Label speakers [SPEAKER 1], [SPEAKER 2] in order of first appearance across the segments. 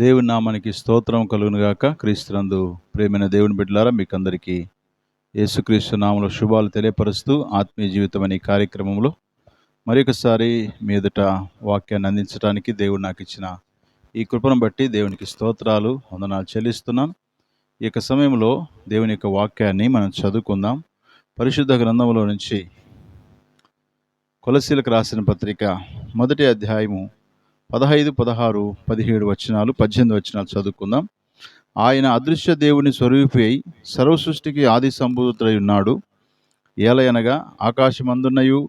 [SPEAKER 1] దేవుని నామానికి స్తోత్రం కలుగునుగాక. క్రీస్తునందు ప్రేమైన దేవుని బిడ్డలారా మీకు అందరికీ యేసుక్రీస్తు నామలో శుభాలు తెలియపరుస్తూ ఆత్మీయ జీవితం అనే కార్యక్రమంలో మరొకసారి మీ ఎదుట వాక్యాన్ని అందించడానికి దేవుడు నాకు ఇచ్చిన ఈ కృపను బట్టి దేవునికి స్తోత్రాలు వందనాలు చెల్లిస్తున్నాను. ఈ యొక్క సమయంలో దేవుని యొక్క వాక్యాన్ని మనం చదువుకుందాం. పరిశుద్ధ గ్రంథంలో నుంచి కొలసీలకు రాసిన పత్రిక మొదటి అధ్యాయము పదహైదు పదహారు పదిహేడు వచనాలు పద్దెనిమిది వచనాలు చదువుకుందాం. ఆయన అదృశ్య దేవుని స్వరూపి అయి సర్వ సృష్టికి ఆది సంభూతుడై ఉన్నాడు. ఏలయనగా ఆకాశమందున్నయు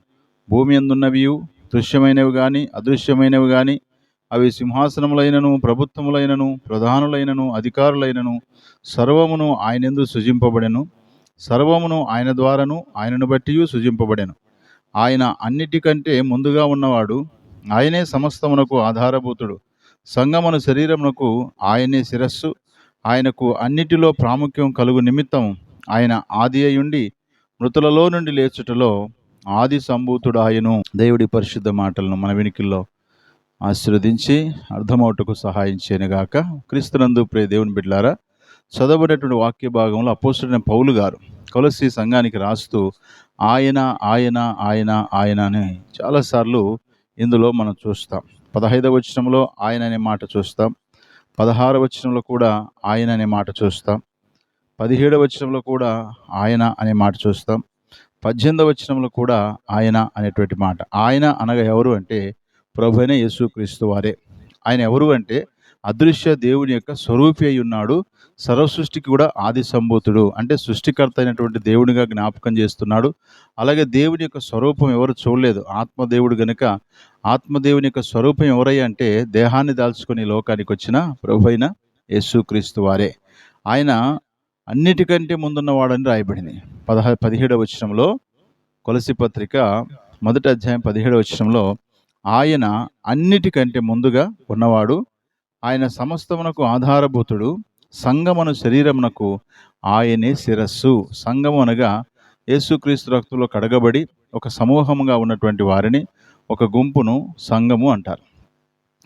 [SPEAKER 1] భూమి అందున్నవియు దృశ్యమైనవి కానీ అదృశ్యమైనవి కానీ అవి సింహాసనములైనను ప్రభుత్వములైనను ప్రధానులైనను అధికారులైనను సర్వమును ఆయనందు సృజింపబడెను సర్వమును ఆయన ద్వారాను ఆయనను బట్టి సృజింపబడెను. ఆయన అన్నిటికంటే ముందుగా ఉన్నవాడు ఆయనే సమస్తమునకు ఆధారభూతుడు. సంగమను శరీరమునకు ఆయనే శిరస్సు. ఆయనకు అన్నిటిలో ప్రాముఖ్యం కలుగు నిమిత్తం ఆయన ఆది అయ్యుండి మృతులలో నుండి లేచుటలో ఆది సంభూతుడాయను. దేవుడి పరిశుద్ధ మాటలను మన వినికిల్లో ఆశీర్వదించి అర్థమవుటకు సహాయం చేయనుగాక క్రీస్తునందు ప్రే దేవుని బిడ్లారా చదవబడినటువంటి వాక్య భాగంలో అపోస్తుడైన పౌలు గారు కొలసి సంఘానికి రాస్తూ ఆయన ఆయన ఆయన ఆయన అని చాలాసార్లు ఇందులో మనం చూస్తాం. పదహైదవ వచనంలో ఆయన అనే మాట చూస్తాం. పదహార వచనంలో కూడా ఆయన అనే మాట చూస్తాం. పదిహేడవ వచనంలో కూడా ఆయన అనే మాట చూస్తాం. పద్దెనిమిదవ వచనంలో కూడా ఆయన అనేటువంటి మాట. ఆయన అనగా ఎవరు అంటే ప్రభు అయిన యేసుక్రీస్తు వారే. ఆయన ఎవరు అంటే అదృశ్య దేవుని యొక్క స్వరూపి అయి ఉన్నాడు. సృష్టికి కూడా ఆది సంభూతుడు. అంటే సృష్టికర్త అయినటువంటి దేవునిగా జ్ఞాపకం చేస్తున్నాడు. అలాగే దేవుని యొక్క స్వరూపం ఎవరు చూడలేదు. ఆత్మదేవుడు గనుక ఆత్మదేవుని యొక్క స్వరూపం ఎవరై అంటే దేహాన్ని దాల్చుకొని లోకానికి వచ్చిన ప్రభువైన యేసుక్రీస్తు వారే. ఆయన అన్నిటికంటే ముందున్నవాడని రాయబడింది. పదహ పదిహేడవ వచనంలో కొలసి పత్రిక మొదటి అధ్యాయం పదిహేడవ వచనంలో ఆయన అన్నిటికంటే ముందుగా ఉన్నవాడు. ఆయన సమస్తమునకు ఆధారభూతుడు. సంగమను శరీరమునకు ఆయనే శిరస్సు. సంగము అనగా యేసుక్రీస్తు రక్తులో కడగబడి ఒక సమూహముగా ఉన్నటువంటి వారిని ఒక గుంపును సంఘము అంటారు.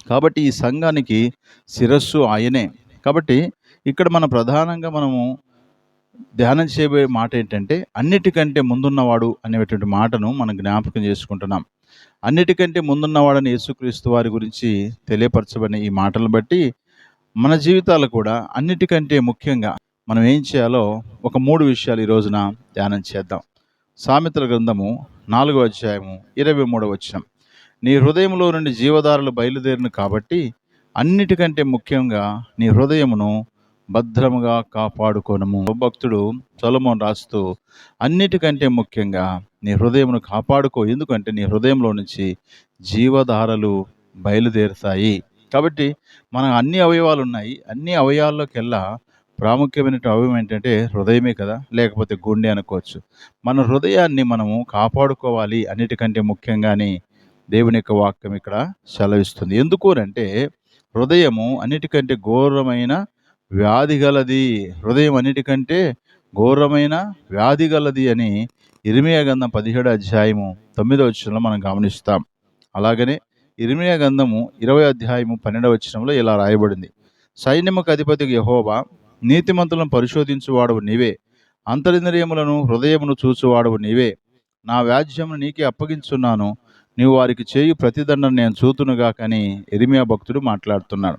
[SPEAKER 1] కాబట్టి ఈ సంఘానికి శిరస్సు ఆయనే. కాబట్టి ఇక్కడ మన ప్రధానంగా మనము ధ్యానం చేయబోయే మాట ఏంటంటే అన్నిటికంటే ముందున్నవాడు అనేటువంటి మాటను మనం జ్ఞాపకం చేసుకుంటున్నాం. అన్నిటికంటే ముందున్నవాడని యేసుక్రీస్తు వారి గురించి తెలియపరచబడిన ఈ మాటలను బట్టి మన జీవితాలు కూడా అన్నిటికంటే ముఖ్యంగా మనం ఏం చేయాలో ఒక మూడు విషయాలు ఈ రోజున ధ్యానం చేద్దాం. సామెతల గ్రంథము నాలుగో అధ్యాయము ఇరవై మూడవ వచనం. నీ హృదయంలో నుండి జీవధారలు బయలుదేరిన కాబట్టి అన్నిటికంటే ముఖ్యంగా నీ హృదయమును భద్రముగా కాపాడుకోనము. భక్తుడు సొలమోన్ రాస్తూ అన్నిటికంటే ముఖ్యంగా నీ హృదయమును కాపాడుకో ఎందుకంటే నీ హృదయంలో నుంచి జీవధారలు బయలుదేరుతాయి. కాబట్టి మన అన్ని అవయవాలు ఉన్నాయి. అన్ని అవయవాల్లోకెల్లా ప్రాముఖ్యమైన అవయవం ఏంటంటే హృదయమే కదా. లేకపోతే గుండె అనుకోవచ్చు. మన హృదయాన్ని మనము కాపాడుకోవాలి అన్నిటికంటే ముఖ్యంగానే దేవుని యొక్క వాక్యం ఇక్కడ సెలవిస్తుంది. ఎందుకు అంటే హృదయము అన్నిటికంటే ఘోరమైన వ్యాధి గలది. హృదయం అన్నిటికంటే ఘోరమైన వ్యాధి గలది అని ఇరిమియా గంధం పదిహేడు అధ్యాయము తొమ్మిదో వచ్చిన మనం గమనిస్తాం. అలాగనే ఇరిమియా గంధము ఇరవై అధ్యాయము పన్నెండవ వచనంలో ఇలా రాయబడింది. సైన్యముకు అధిపతి యహోవా నీతిమంతులను పరిశోధించువాడవు నీవే. అంతరింద్రియములను హృదయమును చూచువాడవు నీవే. నా వ్యాజ్యమును నీకే అప్పగించున్నాను. నీవు వారికి చేయు ప్రతిదండను నేను చూతునుగా కానీ ఎరిమియా భక్తుడు మాట్లాడుతున్నాడు.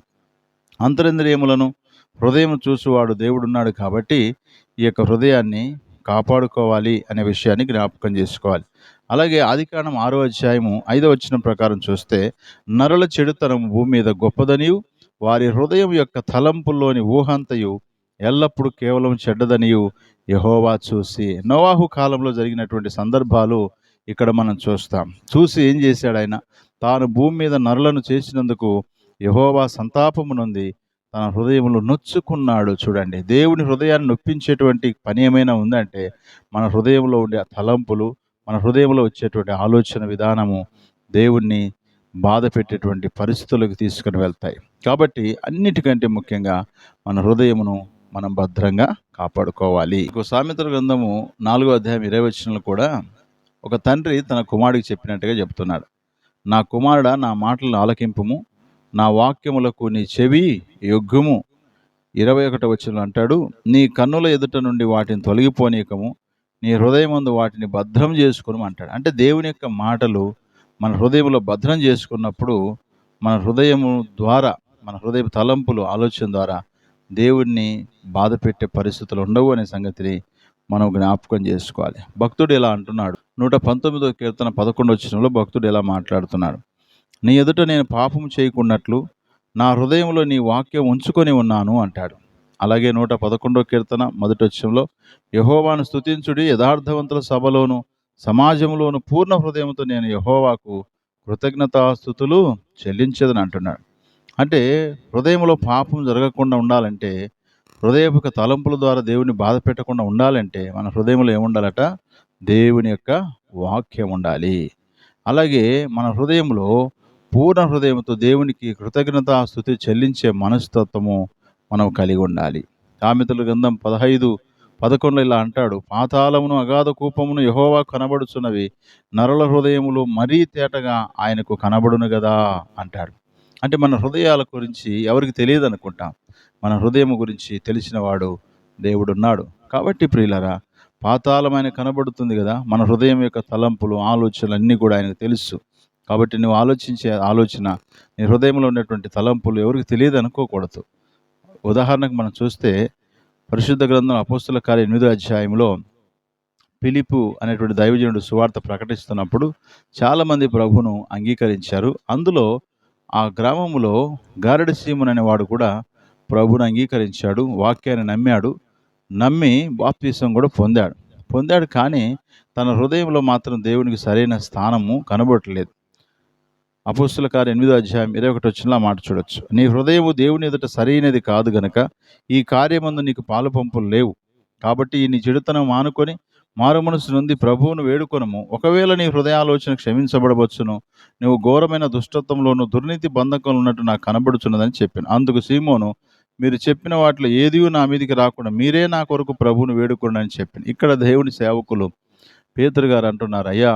[SPEAKER 1] అంతరింద్రియములను హృదయం చూసువాడు దేవుడున్నాడు కాబట్టి ఈ యొక్క హృదయాన్ని కాపాడుకోవాలి అనే విషయాన్ని జ్ఞాపకం చేసుకోవాలి. అలాగే ఆదికాండం ఆరో అధ్యాయము ఐదో వచ్చిన ప్రకారం చూస్తే నరుల చెడుతనం భూమి మీద గొప్పదనియు వారి హృదయం యొక్క తలంపుల్లోని ఊహంతయు ఎల్లప్పుడూ కేవలం చెడ్డదనియు యహోవా చూసి. నోవాహు కాలంలో జరిగినటువంటి సందర్భాలు ఇక్కడ మనం చూస్తాం. చూసి ఏం చేశాడు ఆయన? తాను భూమి మీద నరులను చేసినందుకు యహోవా సంతాపము నుండి తన హృదయంలో నొచ్చుకున్నాడు చూడండి. దేవుని హృదయాన్ని నొప్పించేటువంటి పని ఏమైనా ఉందంటే మన హృదయంలో ఉండే ఆ తలంపులు మన హృదయంలో వచ్చేటువంటి ఆలోచన విధానము దేవుణ్ణి బాధ పెట్టేటువంటి పరిస్థితులకు తీసుకుని వెళ్తాయి. కాబట్టి అన్నిటికంటే ముఖ్యంగా మన హృదయమును మనం భద్రంగా కాపాడుకోవాలి. ఇంకో సామెతల గ్రంథము నాలుగో అధ్యాయం ఇరవై వచ్చినలు కూడా ఒక తండ్రి తన కుమారుడికి చెప్పినట్టుగా చెప్తున్నాడు. నా కుమారుడ నా మాటలను ఆలకింపుము. నా వాక్యములకు నీ చెవి యొగ్గుము. ఇరవై ఒకటి వచ్చిన అంటాడు నీ కన్నుల ఎదుట నుండి వాటిని తొలగిపోనీయకము. నీ హృదయమందు వాటిని భద్రం చేసుకుని అంటాడు. అంటే దేవుని యొక్క మాటలు మన హృదయంలో భద్రం చేసుకున్నప్పుడు మన హృదయము ద్వారా మన హృదయ తలంపులు ఆలోచన ద్వారా దేవుణ్ణి బాధ పెట్టే పరిస్థితులు ఉండవు అనే సంగతిని మనం జ్ఞాపకం చేసుకోవాలి. భక్తుడు ఇలా అంటున్నాడు. నూట పంతొమ్మిదో కీర్తన పదకొండు వచ్చినంలో భక్తుడు ఇలా మాట్లాడుతున్నాడు. నీ ఎదుట నేను పాపం చేయకున్నట్లు నా హృదయంలో నీ వాక్యం ఉంచుకొని ఉన్నాను అంటాడు. అలాగే నూట పదకొండో కీర్తన మొదటి వచ్చంలో యహోవాను స్తుతించుడి యథార్థవంతుల సభలోను సమాజంలోను పూర్ణ హృదయంతో నేను యహోవాకు కృతజ్ఞతాస్థుతులు చెల్లించేదని అంటున్నాడు. అంటే హృదయంలో పాపం జరగకుండా ఉండాలంటే హృదయపు తలంపుల ద్వారా దేవుని బాధ పెట్టకుండా ఉండాలంటే మన హృదయంలో ఏముండాలట? దేవుని యొక్క వాక్యం ఉండాలి. అలాగే మన హృదయంలో పూర్ణ హృదయంతో దేవునికి కృతజ్ఞత స్థుతి చెల్లించే మనస్తత్వము మనం కలిగి ఉండాలి. సామెతల గ్రంథం పదహైదు పదకొండులో ఇలా అంటాడు పాతాళమును అగాధ కూపమును యహోవా కనబడుచున్నవి నరుల హృదయములు మరీ తేటగా ఆయనకు కనబడును కదా అంటాడు. అంటే మన హృదయాల గురించి ఎవరికి తెలియదు అనుకుంటాం. మన హృదయం గురించి తెలిసినవాడు దేవుడున్నాడు. కాబట్టి ప్రియులరా పాతాళం ఆయన కనబడుతుంది కదా మన హృదయం యొక్క తలంపులు ఆలోచనలు అన్నీ కూడా ఆయనకు తెలుసు. కాబట్టి నువ్వు ఆలోచించే ఆలోచన నీ హృదయంలో ఉన్నటువంటి తలంపులు ఎవరికి తెలియదు అనుకోకూడదు. ఉదాహరణకు మనం చూస్తే పరిశుద్ధ గ్రంథం అపోస్తుల కార్య ఎనిమిదో అధ్యాయంలో పిలిపు అనేటువంటి దైవజనుడు సువార్త ప్రకటిస్తున్నప్పుడు చాలామంది ప్రభును అంగీకరించారు. అందులో ఆ గ్రామంలో గారడి సీమున్ అనేవాడు కూడా ప్రభుని అంగీకరించాడు వాక్యాన్ని నమ్మాడు నమ్మి బాప్తీసం కూడా పొందాడు. పొందాడు కానీ తన హృదయంలో మాత్రం దేవునికి సరైన స్థానము కనబడట్లేదు అపోస్తుల కార్య ఎనిమిదో అధ్యాయం ఇరవై ఒకటి వచ్చిన మాట చూడొచ్చు. నీ హృదయము దేవుని ఎదుట సరైనది కాదు గనక ఈ కార్యమందు నీకు పాలు పంపులు లేవు. కాబట్టి ఈ నీ చెడుతనం మానుకొని మారు మనసు నుండి ప్రభువును వేడుకొనము. ఒకవేళ నీ హృదయాలోచన క్షమించబడవచ్చును నువ్వు ఘోరమైన దుష్టత్వంలోనూ దుర్నీతి బంధకంలో ఉన్నట్టు నాకు కనబడుచున్నదని చెప్పాను. అందుకు సీమోను మీరు చెప్పిన వాటిలో ఏది నా మీదికి రాకుండా మీరే నా కొరకు ప్రభువును వేడుకోండి అని చెప్పాను. ఇక్కడ దేవుని సేవకులు పేతురు గారు అంటున్నారు అయ్యా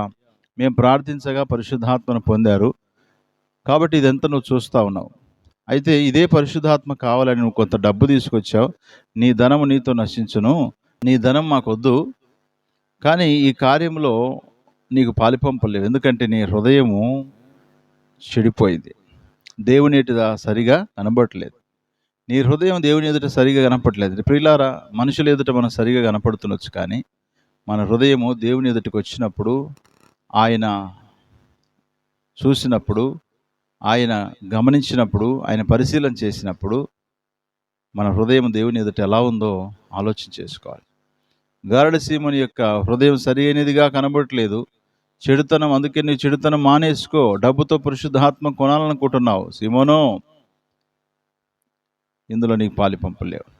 [SPEAKER 1] మేము ప్రార్థించగా పరిశుద్ధాత్మను పొందారు. కాబట్టి ఇదంతా నువ్వు చూస్తూ ఉన్నావు. అయితే ఇదే పరిశుద్ధాత్మ కావాలని నువ్వు కొంత డబ్బు తీసుకొచ్చావు. నీ ధనము నీతో నశించును. నీ ధనం మాకొద్దు. కానీ ఈ కార్యంలో నీకు పాలిపంపలేవు ఎందుకంటే నీ హృదయము చెడిపోయింది. దేవుని ఎదుట సరిగా కనబడట్లేదు. నీ హృదయం దేవుని ఎదుట సరిగా కనపడలేదు ప్రియులారా మనుషుల ఎదుట మనం సరిగా కనపడుతుండొచ్చు కానీ మన హృదయము దేవుని ఎదుటికి వచ్చినప్పుడు ఆయన చూసినప్పుడు ఆయన గమనించినప్పుడు ఆయన పరిశీలన చేసినప్పుడు మన హృదయం దేవుని ఎదుట ఎలా ఉందో ఆలోచన చేసుకోవాలి. గారడ సీమని యొక్క హృదయం సరి అయినదిగా కనబడట్లేదు. చెడుతనం అందుకే నీ చెడుతనం మానేసుకో. డబ్బుతో పరిశుద్ధాత్మ కొనాలనుకుంటున్నావు. సీమోనో ఇందులో నీకు పాలి పంపలేవు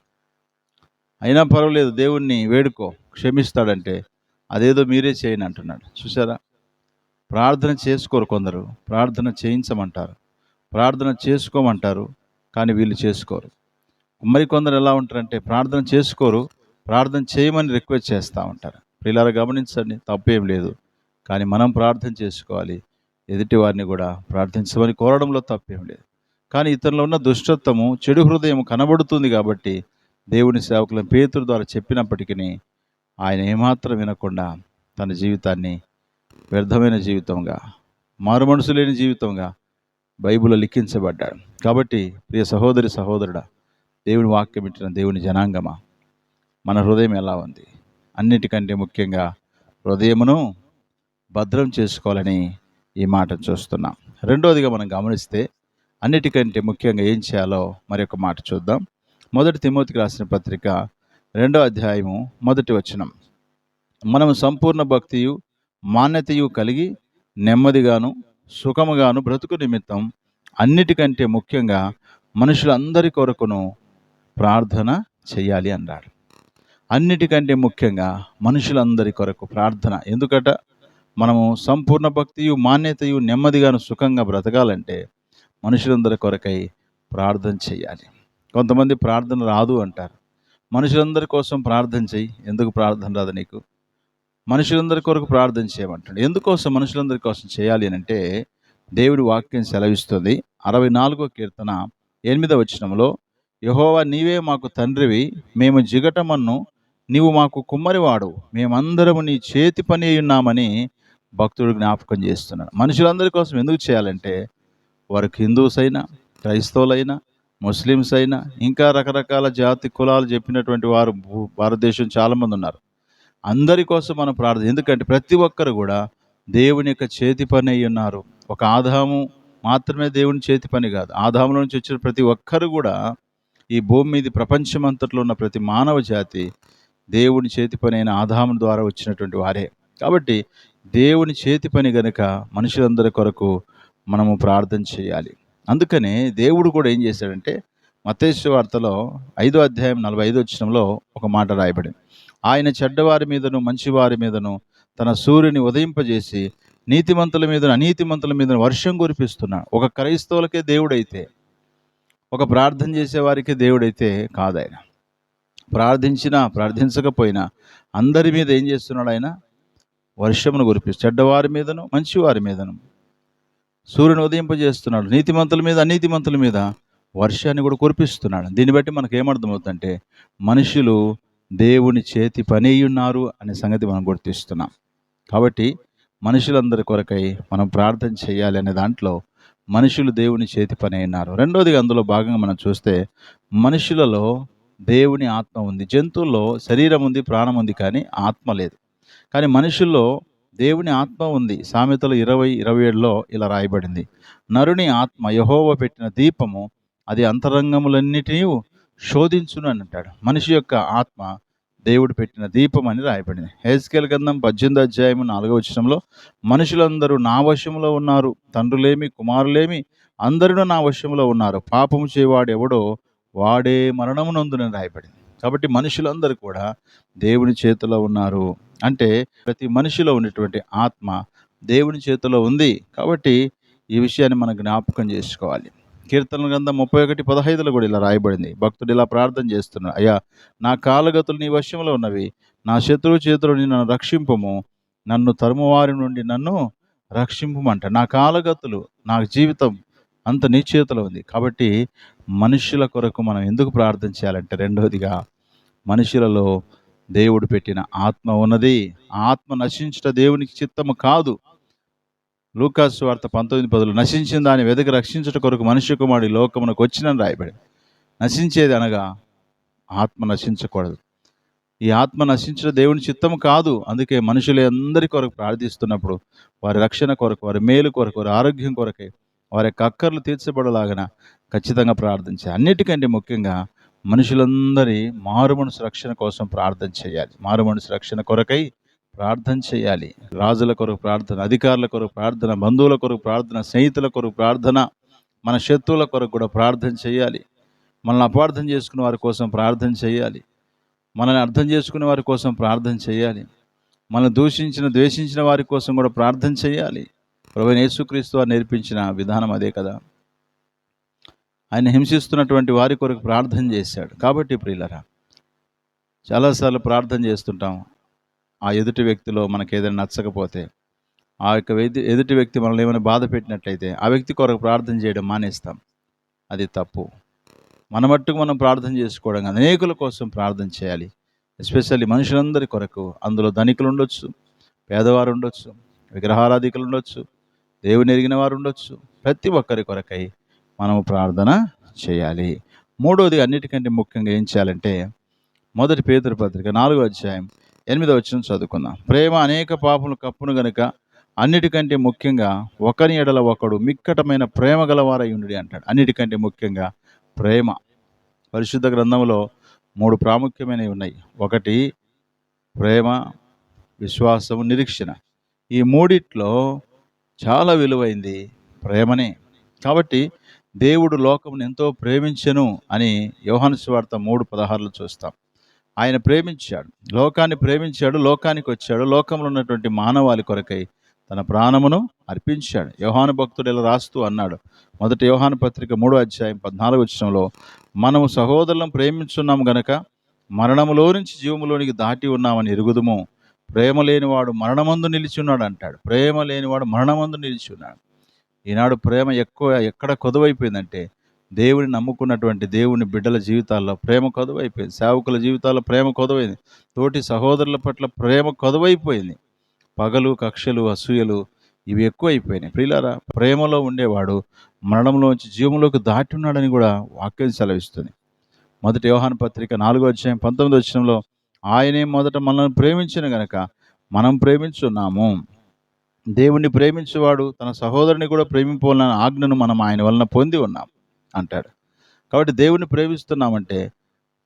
[SPEAKER 1] అయినా పర్వాలేదు దేవుణ్ణి వేడుకో. క్షమిస్తాడంటే అదేదో మీరే చేయని అంటున్నాడు. చూసారా ప్రార్థన చేసుకోరు కొందరు. ప్రార్థన చేయించమంటారు. ప్రార్థన చేసుకోమంటారు కానీ వీళ్ళు చేసుకోరు. మరి కొందరు ఎలా ఉంటారంటే ప్రార్థన చేసుకోరు ప్రార్థన చేయమని రిక్వెస్ట్ చేస్తూ ఉంటారు. పిల్లలు గమనించండి తప్పేం లేదు. కానీ మనం ప్రార్థన చేసుకోవాలి. ఎదుటి వారిని కూడా ప్రార్థించమని కోరడంలో తప్పేం లేదు. కానీ ఇతరులు ఉన్న దుష్టత్వము చెడు హృదయం కనబడుతుంది కాబట్టి దేవుని సేవకులను పేతురు ద్వారా చెప్పినప్పటికీ ఆయన ఏమాత్రం వినకుండా తన జీవితాన్ని వ్యర్థమైన జీవితంగా మారుమనసు లేని జీవితంగా బైబిల్లో లిఖించబడ్డాడు. కాబట్టి ప్రియ సహోదరి సహోదరుడా దేవుని వాక్యం ఇచ్చిన దేవుని జనాంగమా? మన హృదయం ఎలా ఉంది? అన్నిటికంటే ముఖ్యంగా హృదయమును భద్రం చేసుకోవాలని ఈ మాట చూస్తున్నాం. రెండవదిగా మనం గమనిస్తే అన్నిటికంటే ముఖ్యంగా ఏం చేయాలో మరి ఒక మాట చూద్దాం. మొదటి తిమోతికి రాసిన పత్రిక రెండో అధ్యాయము మొదటి వచనం. మనం సంపూర్ణ భక్తియు మాన్యతయు కలిగి నెమ్మదిగాను సుఖముగాను బ్రతుకు నిమిత్తం అన్నిటికంటే ముఖ్యంగా మనుషులందరి కొరకును ప్రార్థన చేయాలి అన్నాడు. అన్నిటికంటే ముఖ్యంగా మనుషులందరి కొరకు ప్రార్థన. ఎందుకట? మనము సంపూర్ణ భక్తియు మాన్యతయు నెమ్మదిగాను సుఖంగా బ్రతకాలంటే మనుషులందరి కొరకై ప్రార్థన చేయాలి. కొంతమంది ప్రార్థన రాదు అంటారు. మనుషులందరి కోసం ప్రార్థన చెయ్యి ఎందుకు ప్రార్థన రాదు నీకు? మనుషులందరి కొరకు ప్రార్థన చేయమంటాడు. ఎందుకోసం మనుషులందరి కోసం చేయాలి అని అంటే దేవుడి వాక్యం సెలవిస్తుంది. అరవై నాలుగో కీర్తన ఎనిమిదవ వచనంలో యహోవా నీవే మాకు తండ్రివి మేము జిగటమన్ను నీవు మాకు కుమ్మరివాడు మేమందరము నీ చేతి పని ఉన్నామని భక్తుడు జ్ఞాపకం చేస్తున్నాడు. మనుషులందరి కోసం ఎందుకు చేయాలంటే వారికి హిందూస్ అయినా క్రైస్తవులైనా ముస్లిమ్స్ అయినా ఇంకా రకరకాల జాతి కులాలు చెప్పినటువంటి వారు భూ- భారతదేశం చాలామంది ఉన్నారు. అందరి కోసం మనం ప్రార్థన ఎందుకంటే ప్రతి ఒక్కరు కూడా దేవుని యొక్క చేతి పని అయి ఉన్నారు. ఒక ఆదాము మాత్రమే దేవుని చేతి పని కాదు. ఆదాములో నుంచి వచ్చిన ప్రతి ఒక్కరు కూడా ఈ భూమి మీద ప్రపంచం అంతట్లో ఉన్న ప్రతి మానవ జాతి దేవుని చేతి పని అయిన ఆదాము ద్వారా వచ్చినటువంటి వారే. కాబట్టి దేవుని చేతి పని గనుక మనుషులందరి కొరకు మనము ప్రార్థన చేయాలి. అందుకనే దేవుడు కూడా ఏం చేశాడంటే మతేశ్వ వార్తలో ఐదో అధ్యాయం నలభై ఐదో వచ్చినంలో ఒక మాట రాయబడింది. ఆయన చెడ్డవారి మీదను మంచివారి మీదను తన సూర్యుని ఉదయింపజేసి నీతిమంతుల మీదను అనీతిమంతుల మీదను వర్షం కురిపిస్తున్నాడు ఒక క్రైస్తవులకే దేవుడైతే ఒక ప్రార్థన చేసేవారికి దేవుడైతే కాదాయన. ప్రార్థించినా ప్రార్థించకపోయినా అందరి మీద ఏం చేస్తున్నాడు ఆయన? వర్షమును కురిపిస్తు చెడ్డవారి మీదను మంచివారి మీదను సూర్యుని ఉదయింపజేస్తున్నాడు. నీతిమంతుల మీద అనీతిమంతుల మీద వర్షాన్ని కూడా కురిపిస్తున్నాడు. దీన్ని బట్టి మనకు ఏమర్థమవుతుందంటే మనుషులు దేవుని చేతి పని ఉన్నారు అనే సంగతి మనం గుర్తిస్తున్నాం కాబట్టి మనుషులందరి కొరకై మనం ప్రార్థన చేయాలి అనే దాంట్లో మనుషులు దేవుని చేతి పని అయి ఉన్నారు. రెండోదిగా అందులో భాగంగా మనం చూస్తే మనుషులలో దేవుని ఆత్మ ఉంది. జంతువుల్లో శరీరం ఉంది ప్రాణం ఉంది కానీ ఆత్మ లేదు. కానీ మనుషుల్లో దేవుని ఆత్మ ఉంది. సామెతలు ఇరవై ఇరవై ఏడులో ఇలా రాయబడింది. నరుని ఆత్మ యహోవ పెట్టిన దీపము అది అంతరంగములన్నిటినీ శోధించును అని అంటాడు. మనిషి యొక్క ఆత్మ దేవుడు పెట్టిన దీపం అని రాయబడింది. హేస్కేల్ గంధం పద్దెనిమిది అధ్యాయం నాలుగో వచనంలో మనుషులందరూ నా వశంలో ఉన్నారు తండ్రులేమి కుమారులేమి అందరూ నా వశంలో ఉన్నారు. పాపము చేయవాడు ఎవడో వాడే మరణమునందునని రాయబడింది. కాబట్టి మనుషులందరూ కూడా దేవుని చేతిలో ఉన్నారు. అంటే ప్రతి మనిషిలో ఉన్నటువంటి ఆత్మ దేవుని చేతిలో ఉంది. కాబట్టి ఈ విషయాన్ని మనం జ్ఞాపకం చేసుకోవాలి. కీర్తన గ్రంథం ముప్పై ఒకటి పదహైదులో కూడా ఇలా రాయబడింది. భక్తుడు ఇలా ప్రార్థన చేస్తున్నాడు అయ్యా నా కాలగతులు నీ వశంలో ఉన్నవి. నా శత్రువు చేతులు నన్ను రక్షింపము. నన్ను తరుమువారి నుండి నన్ను రక్షింపమంట. నా కాలగతులు నా జీవితం అంత నీ చేతిలో ఉంది. కాబట్టి మనుషుల కొరకు మనం ఎందుకు ప్రార్థన చేయాలంటే రెండవదిగా మనుషులలో దేవుడు పెట్టిన ఆత్మ ఉన్నది. ఆత్మ నశించట దేవునికి చిత్తము కాదు. లూకాసు వార్త పంతొమ్మిది పదులు నశించిన దాని వెదక రక్షించుట కొరకు మనుష్య కుమారుడి లోకమునకు వచ్చినని రాయబడి నశించేది అనగా ఆత్మ నశించకూడదు. ఈ ఆత్మ నశించడం దేవుని చిత్తము కాదు. అందుకే మనుషులే అందరి కొరకు ప్రార్థిస్తున్నప్పుడు వారి రక్షణ కొరకు వారి మేలు కొరకు వారి ఆరోగ్యం కొరకై వారి యొక్క అక్కర్లు తీర్చబడలాగన ఖచ్చితంగా ప్రార్థించాలి. అన్నిటికంటే ముఖ్యంగా మనుషులందరి మారుమనసు రక్షణ కోసం ప్రార్థన చేయాలి. మారుమనసు రక్షణ కొరకై ప్రార్థన చేయాలి. రాజుల కొరకు ప్రార్థన అధికారుల కొరకు ప్రార్థన బంధువుల కొరకు ప్రార్థన స్నేహితుల కొరకు ప్రార్థన మన శత్రువుల కొరకు కూడా ప్రార్థన చేయాలి. మనల్ని అపార్థం చేసుకున్న వారి కోసం ప్రార్థన చేయాలి. మనల్ని అర్థం చేసుకునే వారి కోసం ప్రార్థన చేయాలి. మనల్ని దూషించిన ద్వేషించిన వారి కోసం కూడా ప్రార్థన చేయాలి. ప్రభు యేసుక్రీస్తు వారు నేర్పించిన విధానం అదే కదా. ఆయన హింసిస్తున్నటువంటి వారి కొరకు ప్రార్థన చేశాడు. కాబట్టి ప్రియులరా చాలాసార్లు ప్రార్థన చేస్తుంటాము ఆ ఎదుటి వ్యక్తిలో మనకి ఏదైనా నచ్చకపోతే ఆ యొక్క వ్యక్తి ఎదుటి వ్యక్తి మనల్ని ఏమైనా బాధ పెట్టినట్లయితే ఆ వ్యక్తి కొరకు ప్రార్థన చేయడం మానేస్తాం. అది తప్పు. మన మట్టుకు మనం ప్రార్థన చేసుకోవడం అనేకుల కోసం ప్రార్థన చేయాలి. ఎస్పెషల్లీ మనుషులందరి కొరకు. అందులో ధనికులు ఉండొచ్చు పేదవారు ఉండొచ్చు విగ్రహారాధికులు ఉండొచ్చు దేవుని ఎరిగిన వారు ఉండొచ్చు. ప్రతి ఒక్కరి కొరకై మనము ప్రార్థన చేయాలి. మూడవది అన్నిటికంటే ముఖ్యంగా ఏం చేయాలంటే మొదటి పేదరు పత్రిక నాలుగో అధ్యాయం ఎనిమిదో వచ్చిన చదువుకుందాం. ప్రేమ అనేక పాపములు కప్పును గనుక అన్నిటికంటే ముఖ్యంగా ఒకరి ఎడల ఒకడు మిక్కటమైన ప్రేమ గలవారై ఉండి అంటాడు. అన్నిటికంటే ముఖ్యంగా ప్రేమ. పరిశుద్ధ గ్రంథంలో మూడు ప్రాముఖ్యమైనవి ఉన్నాయి. ఒకటి ప్రేమ విశ్వాసము నిరీక్షణ. ఈ మూడిట్లో చాలా విలువైంది ప్రేమనే. కాబట్టి దేవుడు లోకమును ఎంతో ప్రేమించెను అని యోహాను సువార్త మూడు పదహారులు చూస్తాం. ఆయన ప్రేమించాడు. లోకాన్ని ప్రేమించాడు లోకానికి వచ్చాడు. లోకంలో ఉన్నటువంటి మానవాళి కొరకై తన ప్రాణమును అర్పించాడు. యోహాను భక్తుడు ఇలా రాస్తూ అన్నాడు. మొదటి యోహాను పత్రిక మూడో అధ్యాయం పద్నాలుగు వచ్చంలో మనము సహోదరులను ప్రేమించున్నాం గనక మరణములో నుంచి జీవములోనికి దాటి ఉన్నామని ఎరుగుదుము. ప్రేమ లేనివాడు మరణమందు నిలిచి ఉన్నాడు అంటాడు. ప్రేమ లేనివాడు మరణమందు నిలిచి ఉన్నాడు. ఈనాడు ప్రేమ ఎక్కువ ఎక్కడ కొదువైపోయిందంటే దేవుని నమ్ముకున్నటువంటి దేవుని బిడ్డల జీవితాల్లో ప్రేమ కొదవైపోయింది. సేవకుల జీవితాల్లో ప్రేమ కొదవైంది. తోటి సహోదరుల పట్ల ప్రేమ కొదవైపోయింది. పగలు కక్షలు అసూయలు ఇవి ఎక్కువైపోయినాయి. ప్రియులారా ప్రేమలో ఉండేవాడు మరణంలోంచి జీవంలోకి దాటి ఉన్నాడని కూడా వాక్యం సెలవిస్తుంది. మొదటి వ్యవహాన పత్రిక నాలుగో అధ్యాయం పంతొమ్మిది వచ్చినంలో ఆయనే మొదట మనల్ని ప్రేమించిన గనక మనం ప్రేమించున్నాము. దేవుణ్ణి ప్రేమించేవాడు తన సహోదరుని కూడా ప్రేమింపాలన్న ఆజ్ఞను మనం ఆయన వలన పొంది ఉన్నాం అంటాడు. కాబట్టి దేవుణ్ణి ప్రేమిస్తున్నామంటే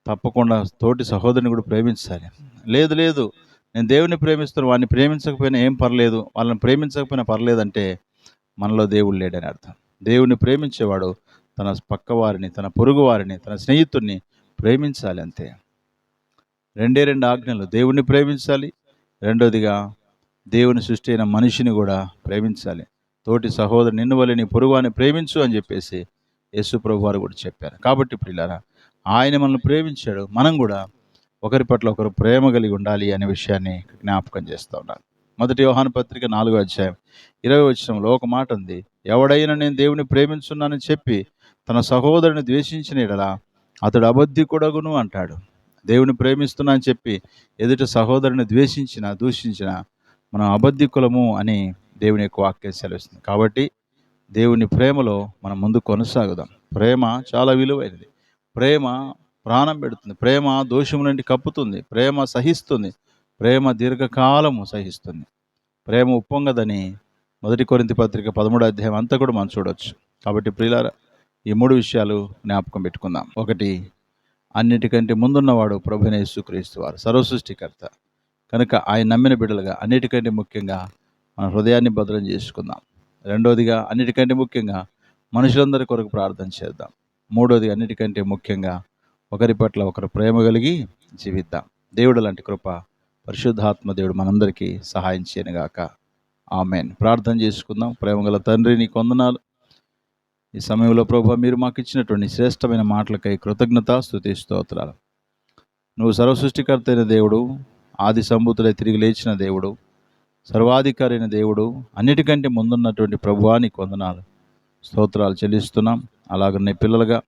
[SPEAKER 1] తప్పకుండా తోటి సహోదరుని కూడా ప్రేమించాలి. లేదు లేదు. నేను దేవుని ప్రేమిస్తున్నాను వాడిని ప్రేమించకపోయినా ఏం పర్లేదు. వాళ్ళని ప్రేమించకపోయినా పర్లేదంటే మనలో దేవుడు లేడని అర్థం. దేవుని ప్రేమించేవాడు తన పక్కవారిని తన పొరుగువారిని తన స్నేహితుడిని ప్రేమించాలి అంతే. రెండే రెండు ఆజ్ఞలు. దేవుణ్ణి ప్రేమించాలి. రెండోదిగా దేవుని సృష్టి అయిన మనిషిని కూడా ప్రేమించాలి. తోటి సహోదరు నిన్ను వల్ల నీ పొరుగువాని ప్రేమించు అని చెప్పేసి యేసు ప్రభు వారు కూడా చెప్పారు. కాబట్టి ప్రియులారా ఆయన మనల్ని ప్రేమించాడు. మనం కూడా ఒకరి పట్ల ఒకరు ప్రేమ కలిగి ఉండాలి అనే విషయాన్ని జ్ఞాపకం చేస్తూ ఉన్నాను. మొదటి వ్యవహాన పత్రిక నాలుగో అధ్యాయం ఇరవై వచ్చినంలో ఒక మాట ఉంది. ఎవడైనా నేను దేవుని ప్రేమించున్నానని చెప్పి తన సహోదరుని ద్వేషించిన ఎడలా అతడు అబద్ధికుడగును అంటాడు. దేవుని ప్రేమిస్తున్నా అని చెప్పి ఎదుట సహోదరుని ద్వేషించిన దూషించిన మనం అబద్ధికులము అని దేవుని యొక్క వాక్యం సెలవిస్తుంది. కాబట్టి దేవుని ప్రేమలో మనం ముందు కొనసాగుదాం. ప్రేమ చాలా విలువైనది. ప్రేమ ప్రాణం పెడుతుంది. ప్రేమ దోషం నుండి కప్పుతుంది. ప్రేమ సహిస్తుంది. ప్రేమ దీర్ఘకాలము సహిస్తుంది. ప్రేమ ఉప్పొంగదని మొదటి కొరింతి పత్రిక పదమూడు అధ్యాయం అంతా కూడా మనం చూడవచ్చు కాబట్టి ప్రియులార ఈ మూడు విషయాలు జ్ఞాపకం పెట్టుకుందాం. ఒకటి అన్నిటికంటే ముందున్నవాడు ప్రభునే యేసుక్రీస్తు వారు సర్వసృష్టికర్త. కనుక ఆయన నమ్మిన బిడ్డలుగా అన్నిటికంటే ముఖ్యంగా మన హృదయాన్ని భద్రం చేసుకుందాం. రెండోదిగా అన్నిటికంటే ముఖ్యంగా మనుషులందరి కొరకు ప్రార్థన చేద్దాం. మూడోది అన్నిటికంటే ముఖ్యంగా ఒకరి పట్ల ఒకరు ప్రేమ కలిగి జీవిద్దాం. దేవుడు లాంటి కృప పరిశుద్ధాత్మ దేవుడు మనందరికీ సహాయం చేయనుగాక. ఆమెన్. ప్రార్థన చేసుకుందాం. ప్రేమగల తండ్రి నీ కొందనాలు ఈ సమయంలో ప్రభు మీరు మాకు ఇచ్చినటువంటి శ్రేష్టమైన మాటలకై కృతజ్ఞత స్థుతి స్తోత్రాలు. నువ్వు సర్వసృష్టికర్త అయిన దేవుడు ఆది సంభూతులై తిరిగి లేచిన దేవుడు సర్వాధికారి అయిన దేవుడు అన్నిటికంటే ముందున్నటువంటి ప్రభువాని కొందనాలు స్తోత్రాలు చెల్లిస్తున్నాం. అలాగనే పిల్లలుగా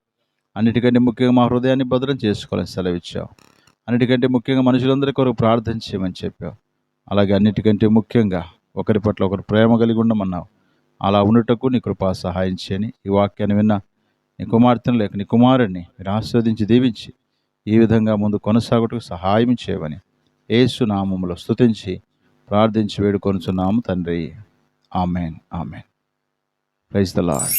[SPEAKER 1] అన్నిటికంటే ముఖ్యంగా మా హృదయాన్ని భద్రం చేసుకోవాలని సెలవిచ్చావు అన్నిటికంటే ముఖ్యంగా మనుషులందరి కొరకు ప్రార్థన చేయమని చెప్పావు. అలాగే అన్నిటికంటే ముఖ్యంగా ఒకరి పట్ల ఒకరు ప్రేమ కలిగి ఉండమన్నావు. అలా ఉండుటకు నీ కృపా సహాయం చేయని ఈ వాక్యాన్ని విన్న నీ కుమార్తెను లేక నీ కుమారుడిని మీరు ఆస్వాదించి దీవించి ఈ విధంగా ముందు కొనసాగుటకు సహాయం చేయమని యేసు స్థుతించి ప్రార్థించి వేడుకొనుచున్నాము తండ్రి. Amen amen. Praise the Lord